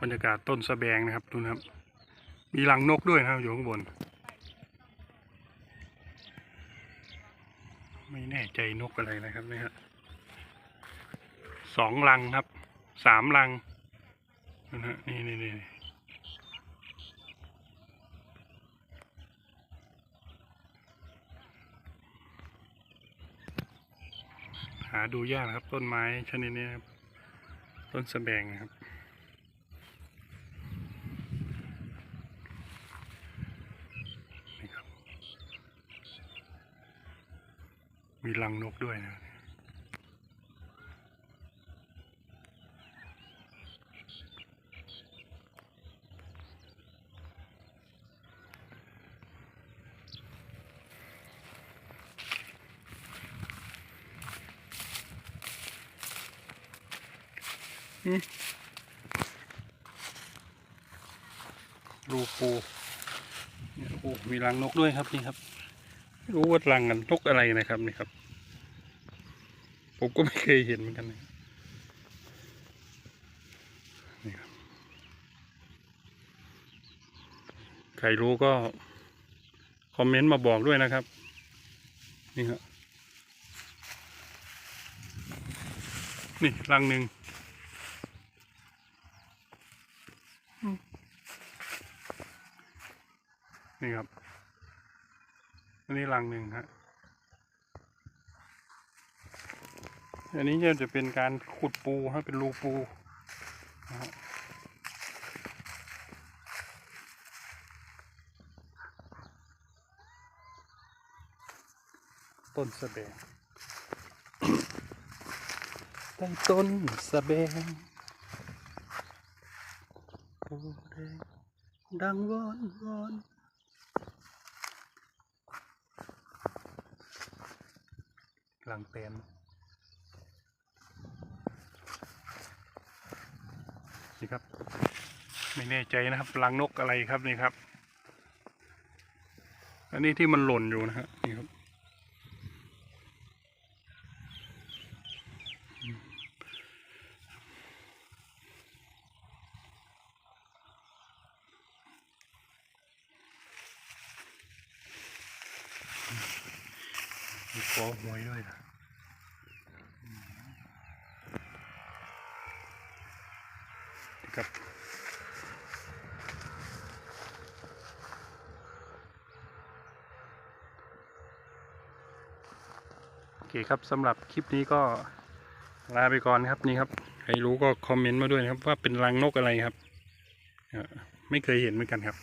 บรรยากาศต้นสะแบงนะครับดูนะครับ มีรังนกด้วยนะครับอยู่ข้างบน ไม่แน่ใจนกอะไรนะครับเนี่ยฮะสองรังครับสามรังนะฮะนี่นี่นี่หาดูยากครับต้นไม้ชนิดนี้ครับต้นสะแบงนะครับ นี่ครับ มีรังนกด้วยนะรูปูเนี่ยโอ้มีรังนกด้วยครับนี่ครับไม่ รู้ว่ารังกันนกอะไรนะครับนี่ครับ ผมก็ไม่เคยเห็นเหมือนกันนะนี่ครับใครรู้ก็ คอมเมนต์มาบอกด้วยนะครับ นี่ครับนี่รังหนึ่งนี่ครับ อันนี้รังหนึ่งฮะอันนี้จะเป็นการขุดปูฮะเป็นรูปูนะฮะต้นสะแบงใต้ต้นสะแบงปูแดงดังวอนวอน หลังเต็นนี่ครับ ไม่แน่ใจนะครับรังนกอะไรครับนี่ครับ อันนี้ที่มันหล่นอยู่นะฮะนี่ครับ มีคอหวยด้วยนะนี่ครับโอเคครับสำหรับคลิปนี้ก็ลาไปก่อนครับนี่ครับใครรู้ก็คอมเมนต์มาด้วยนะครับ ว่าเป็นรังนกอะไรครับไม่เคยเห็นเหมือนกันครับ